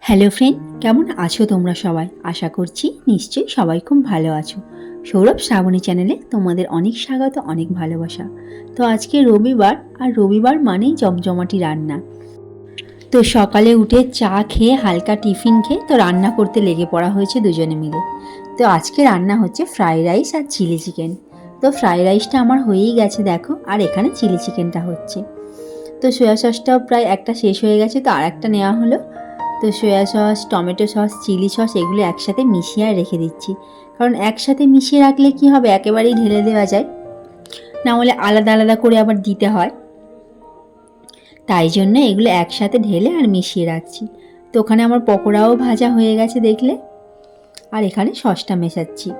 Hello friend কেমন আছো তোমরা সবাই? আশা করছি নিশ্চয়ই সবাই খুব ভালো আছো। সৌরভ শ্রাবণী চ্যানেলে তোমাদের অনেক স্বাগত, অনেক ভালোবাসা। তো আজকে রবিবার, আর রবিবার মানেই জমজমাটি রান্না। তো সকালে উঠে চা খেয়ে হালকা টিফিন খেয়ে তো রান্না করতে লেগে পড়া হয়েছে দুজনে মিলে। তো আজকে রান্না হচ্ছে ফ্রাইড রাইস আর চিলি চিকেন। তো ফ্রাইড রাইসটা আমার হয়েই গেছে দেখো, আর এখানে চিলি চিকেনটা হচ্ছে। তো সয়া সসটাও প্রায় একটা শেষ হয়ে গেছে, তো আর একটা নেওয়া হলো। তো soya sauce tomato sauce chilli sauce এগুলো একসাথে মিশিয়ে রেখে দিচ্ছি। কারণ একসাথে মিশিয়ে রাখলে কি হবে? একেবারেই ঢেলে দেওয়া যায়। না হলে আলাদা আলাদা করে আবার দিতে হয়। তাই জন্য এগুলো একসাথে ঢেলে আর মিশিয়ে রাখছি। তো ওখানে আমার পকোড়াও ভাজা হয়ে গেছে দেখলে। আর এখানে সসটা মেশাচ্ছি।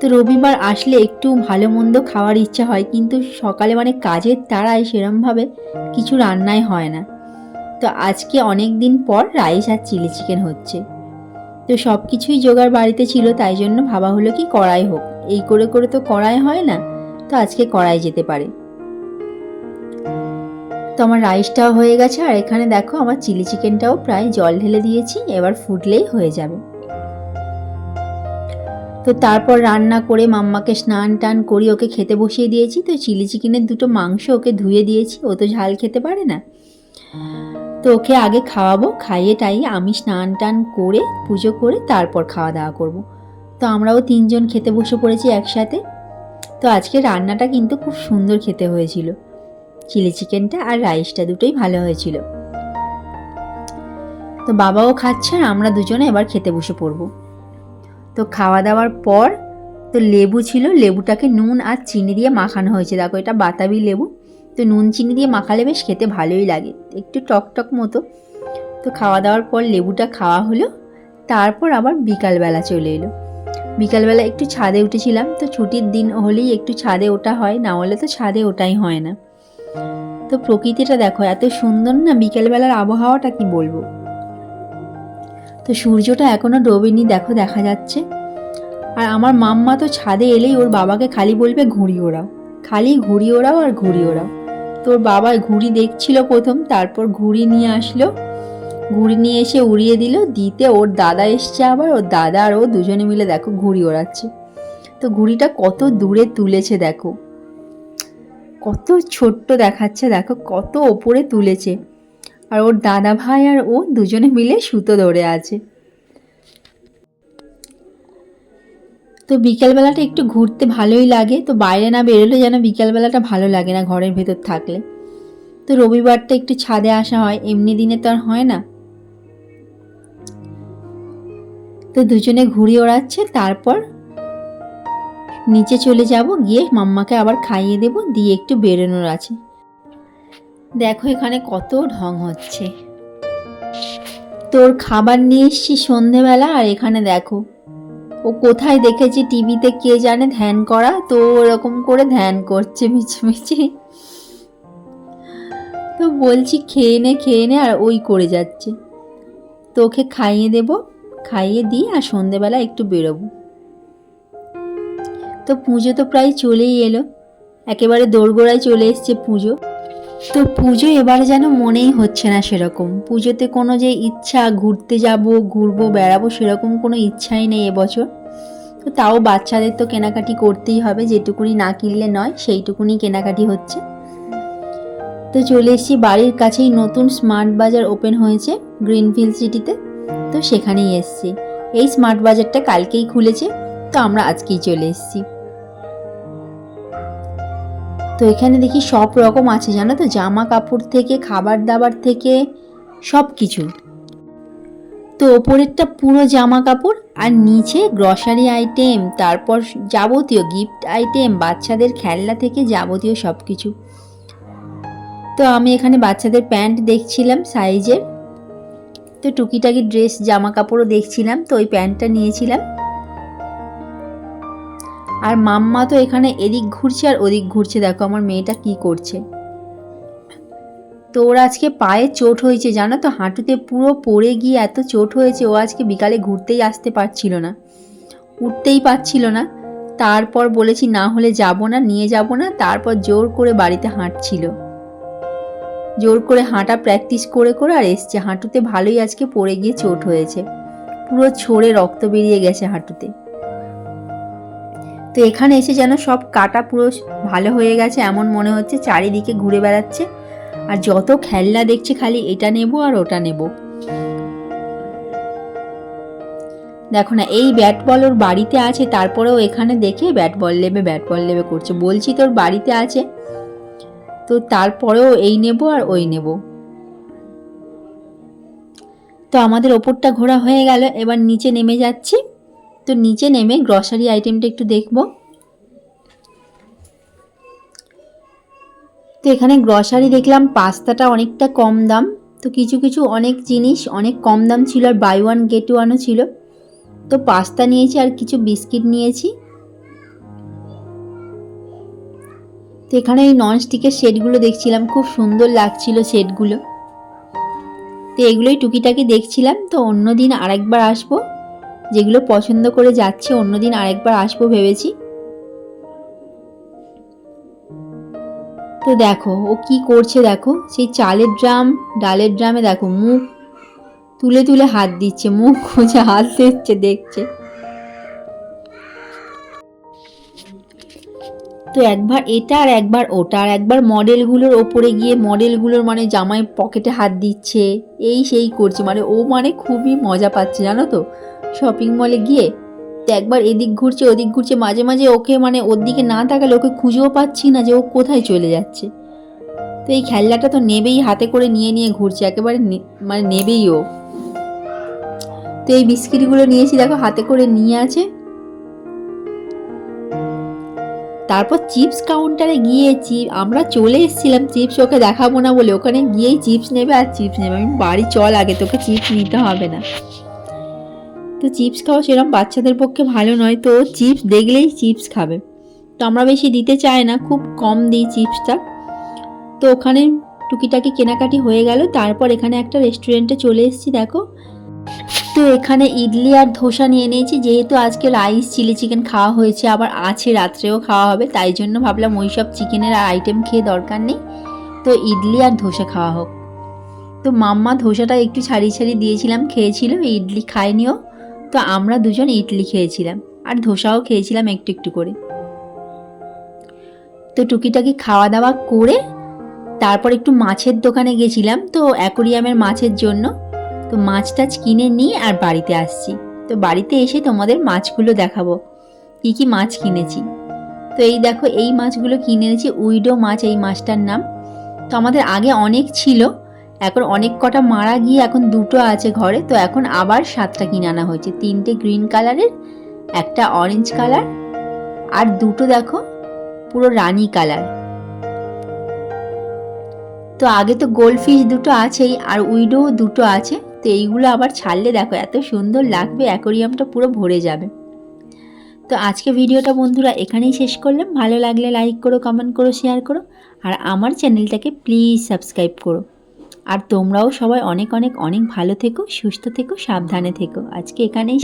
তো রবিবার আসলে একটু ভালো মন্দ খাওয়ার ইচ্ছা হয়, কিন্তু সকালে মানে কাজের তাড়ায় সেরমভাবে কিছু রান্নাই হয় না। তো আজকে অনেক দিন পর রাইস আর চিলি চিকেন হচ্ছে। তো সব কিছুই জোগাড় বাড়িতে ছিল, তাই জন্য ভাবা হলো কি কড়াই হোক। এই করে করে তো কড়াই হয় না, তো আজকে কড়াই যেতে পারে। তো আমার রাইসটাও হয়ে গেছে, আর এখানে দেখো আমার চিলি চিকেনটাও প্রায় জল ঢেলে দিয়েছি, এবার ফুটলেই হয়ে যাবে। তো তারপর রান্না করে মাম্মাকে স্নান টান করি ওকে খেতে বসিয়ে দিয়েছি, তো চিলি চিকেনের দুটো মাংস ওকে ধুয়ে দিয়েছি, ও তো ঝাল খেতে পারে না। তো ওকে আগে খাওয়াবো, খাইয়ে টাইয়ে আমি স্নান টান করে, পুজো করে তারপর খাওয়া দাওয়া করব। তো আমরাও তিনজন খেতে বসে পড়েছি একসাথে। তো আজকে রান্নাটা কিন্তু খুব সুন্দর খেতে হয়েছিল। চিলি চিকেনটা আর রাইসটা দুটোই ভালো হয়েছিল। তো বাবাও খাচ্ছে আর আমরা দুজনে এবার খেতে বসে পড়ব। তো খাওয়া দাওয়ার পর তো লেবু ছিল, লেবুটাকে নুন আর চিনি দিয়ে মাখানো হয়েছে। দেখো এটা বাতাবি লেবু। তো নুন চিনি দিয়ে মাখালে বেশ খেতে ভালোই লাগে, একটু টক টক মতো। তো খাওয়া দাওয়ার পর লেবুটা খাওয়া হলো, তারপর আবার বিকালবেলা চলে এলো। বিকালবেলা একটু ছাদে উঠেছিলাম, তো ছুটির দিন হলেই একটু ছাদে ওঠা হয়, না হলে তো ছাদে ওটাই হয় না। তো প্রকৃতিটা দেখো, এত সুন্দর না, বিকেলবেলার আবহাওয়াটা কি বলব? তো সূর্যটা এখনও ডোবেনি, দেখো দেখা যাচ্ছে। আর আমার মাম্মা তো ছাদে এলেই ওর বাবাকে খালি বলবে ঘুড়ি ওড়াও। খালি ঘুড়ি ওড়াও আর ঘুড়ি ওড়াও। তোর বাবা ঘুড়ি দেখছিল প্রথম, তারপর ঘুড়ি নিয়ে আসলো। ঘুড়ি নিয়ে এসে উড়িয়ে দিল। দিতে ওর দাদা এসছে আবার, ওর দাদা আর ও দুজনে মিলে দেখো ঘুড়ি ওড়াচ্ছে। তো ঘুড়িটা কত দূরে তুলেছে দেখো। কত ছোট্ট দেখাচ্ছে দেখো, কত ওপরে তুলেছে। আর ওর দাদা ভাই আর ও দুজনে মিলে সুতো ধরে আছে। তো বিকেলবেলাটা একটু ঘুরতে ভালোই লাগে, তো বাইরে না বেরোলে যেন বিকেলবেলাটা ভালো লাগে না ঘরের ভেতর থাকলে। তো রবিবারটা একটু ছাদে আসা হয়, এমনি দিনে তো আর হয় না। তো দুজনে ঘুড়ি ওড়াচ্ছে, তারপর নিচে চলে যাব, গিয়ে মাম্মাকে আবার খাইয়ে দেব, দিয়ে একটু বেরোনোর আছে। দেখো এখানে কত ঢং হচ্ছে। তোর খাবার নিয়ে এসছি সন্ধেবেলা, আর এখানে দেখো ও কোথায় দেখেছি টিভিতে কে জানে ধ্যান করা? তো ওরকম করে ধ্যান করছে মিছিমিছি তো বলছি, খেয়ে নে খেয়ে নে, আর ওই করে যাচ্ছে। তো ওকে খাইয়ে দেব, খাইয়ে দিই, আর সন্ধেবেলা একটু বেরোবো। তো পুজো তো প্রায় চলেই এলো। একেবারে দোরগোড়ায় চলে এসছে পুজো। তো পুজো এবার যেন মনেই হচ্ছে না সেরকম। পুজোতে কোনো যে ইচ্ছা, ঘুরতে যাব, ঘুরবো, বেড়াবো সেরকম কোনো ইচ্ছাই নেই এবছর। তো তাও বাচ্চাদের তো কেনাকাটি করতেই হবে, যেটুকুনি না কিনলে নয়, সেইটুকুনি কেনাকাটি হচ্ছে। তো চলে এসেছি বাড়ির কাছেই নতুন স্মার্ট বাজার ওপেন হয়েছে গ্রিনফিল্ড সিটিতে। তো সেখানেই এসছি। এই স্মার্ট বাজারটা কালকেই খুলেছে, তো আমরা আজকেই চলে এসেছি। তো এখানে দেখি সব রকম আছে, জানো তো? জামা কাপড় থেকে খাবার দাবার থেকে সব কিছু তো ওপরেরটা পুরো জামা কাপড় আর নিচে গ্রসারি আইটেম তারপর যাবতীয় গিফট আইটেম বাচ্চাদের খেলনা থেকে যাবতীয় সব কিছু তো আমি এখানে বাচ্চাদের প্যান্ট দেখছিলাম সাইজের তো টুকিটাকি ড্রেস জামা কাপড়ও দেখছিলাম, তো ওই প্যান্টটা নিয়েছিলাম। আর মাম্মা তো এখানে এদিক ঘুরছে আর ওদিক ঘুরছে। দেখো আমার মেয়েটা কি করছে। তো ওর আজকে পায়ে চোট হয়েছে, জানো তো? হাঁটুতে পুরো পড়ে গিয়ে এত চোট হয়েছে, ও আজকে বিকালে ঘুরতেই আসতে পারছিল না। উঠতেই পারছিল না। তারপর বলেছি, না হলে যাব না, নিয়ে যাব না। তারপর জোর করে বাড়িতে হাঁটছিল। জোর করে হাঁটা প্র্যাকটিস করে করে আর এসছে। হাঁটুতে ভালোই আজকে পড়ে গিয়ে চোট হয়েছে। পুরো ছড়ে রক্ত বেরিয়ে গেছে হাঁটুতে। তো এখানে এসে যেন সব কাটা পুরো ভালো হয়ে গেছে, এমন মনে হচ্ছে চারিদিকে ঘুরে বেড়াচ্ছে। আর যত খেলনা দেখছে খালি এটা নেব আর ওটা নেব। দেখো না, এই ব্যাট বল ওর বাড়িতে আছে, তারপরেও এখানে দেখে ব্যাট বল নেবে ব্যাট বল নেবে করছে। বলছি তোর বাড়িতে আছে, তো তারপরেও এই নেব আর ওই নেব। তো আমাদের ওপরটা ঘোরা হয়ে গেল, এবার নিচে নেমে যাচ্ছি। তো নিচে নেমে গ্রসারি আইটেমটা একটু দেখব। তো এখানে গ্রসারি দেখলাম পাস্তাটা অনেকটা কম দাম। তো কিছু কিছু অনেক জিনিস অনেক কম দাম ছিল আর বাই ওয়ান গেট ওয়ানও ছিল। তো পাস্তা নিয়েছি আর কিছু বিস্কিট নিয়েছি। তো এখানে এই ননস্টিকের সেটগুলো দেখছিলাম, খুব সুন্দর লাগছিল সেটগুলো তো এগুলোই টুকিটাকি দেখছিলাম, তো অন্য দিন আরেকবার আসব। যেগুলো পছন্দ করে যাচ্ছে, অন্যদিন আরেকবার আসব ভেবেছি। তো দেখো, ও কি করছে দেখো? সেই চালের ড্রাম, ডালের ড্রামে দেখো মুখ তুলে তুলে হাত দিচ্ছে, মুখ খুঁজে হাত দিচ্ছে, দেখছে। তো একবার এটা আর একবার ওটা, আর একবার মডেলগুলোর ওপরে গিয়ে, মডেলগুলোর মানে জামাই পকেটে হাত দিচ্ছে, এই সেই করছে মানে ও মানে খুবই মজা পাচ্ছে, জানো তো? শপিং মলে গিয়ে তো একবার এদিক ঘুরছে, ওদিক ঘুরছে, মাঝে মাঝে ওকে মানে ওর দিকে না তাকালে ওকে খুঁজেও পাচ্ছি না যে ও কোথায় চলে যাচ্ছে। তো এই খেলনাটা তো নেবেই, হাতে করে নিয়ে নিয়ে ঘুরছে, একেবারে মানে নেবেই ও। তো এই বিস্কিটগুলো নিয়েছি, দেখো, হাতে করে নিয়ে আছে। তারপর চিপস কাউন্টারে গিয়ে চিপ আমরা চলে এসেছিলাম, চিপস ওকে দেখাবো না বলে। ওখানে গিয়েই চিপস নেবে আর চিপস নেবে। আমি বাড়ি চল আগে, তোকে চিপস নিতে হবে না। তো চিপস খাওয়া সেরকম বাচ্চাদের পক্ষে ভালো নয়। তো চিপস দেখলেই চিপস খাবে। তো আমরা বেশি দিতে চাই না, খুব কম দিই চিপসটা। তো ওখানে টুকিটাকি কেনাকাটি হয়ে গেল। তারপর এখানে একটা রেস্টুরেন্টে চলে এসেছি, দেখো। তো এখানে ইডলি আর ধোসা নিয়ে নিয়েছি। যেহেতু আজকে রাইস, চিলি চিকেন খাওয়া হয়েছে, আবার আছে, রাত্রেও খাওয়া হবে। তাই জন্য ভাবলাম ওই সব চিকেনের আর আইটেম খেয়ে দরকার নেই। তো ইডলি আর ধোসা খাওয়া হোক। তো মাম্মা ধোসাটা একটু ছাড়িয়ে ছাড়িয়ে দিয়েছিলাম, খেয়েছিল, ইডলি খায়নিও। তো আমরা দুজন ইডলি খেয়েছিলাম, আর ধোসাও খেয়েছিলাম একটু একটু করে। তো টুকিটাকি খাওয়া দাওয়া করে তারপর একটু মাছের দোকানে গেছিলাম, তো অ্যাকোরিয়ামের মাছের জন্য। তো মাছ টাছ কিনে নিয়ে আর বাড়িতে আসছি। তো বাড়িতে এসে তোমাদের মাছগুলো দেখাবো, কি কি মাছ কিনেছি। তো এই দেখো, এই মাছগুলো কিনে এনেছি, উইডো মাছ এই মাছটার নাম। তো আমাদের আগে অনেক ছিল এখন অনেক কটা মারা গিয়ে এখন দুটো আছে ঘরে, তো এখন আবার সাতটা কিনে আনা হয়েছে। তিনটে গ্রিন কালারের, একটা অরেঞ্জ কালার, আর দুটো দেখো পুরো রানি কালার। তো আগে তো গোল্ডফিশ দুটো আছেই, আর উইডো দুটো আছে, তো এইগুলো আবার ছাড়লে দেখো এত সুন্দর লাগবে অ্যাকোরিয়ামটা পুরো ভরে যাবে। তো আজকে ভিডিওটা বন্ধুরা এখানেই শেষ করলাম। ভালো লাগলে লাইক করো কমেন্ট করো শেয়ার করো, আর আমার চ্যানেলটাকে প্লিজ সাবস্ক্রাইব করো। আর তোমরাও সবাই অনেক অনেক অনেক ভালো থেকো সুস্থ থেকো সাবধানে থেকো। আজকে এখানেই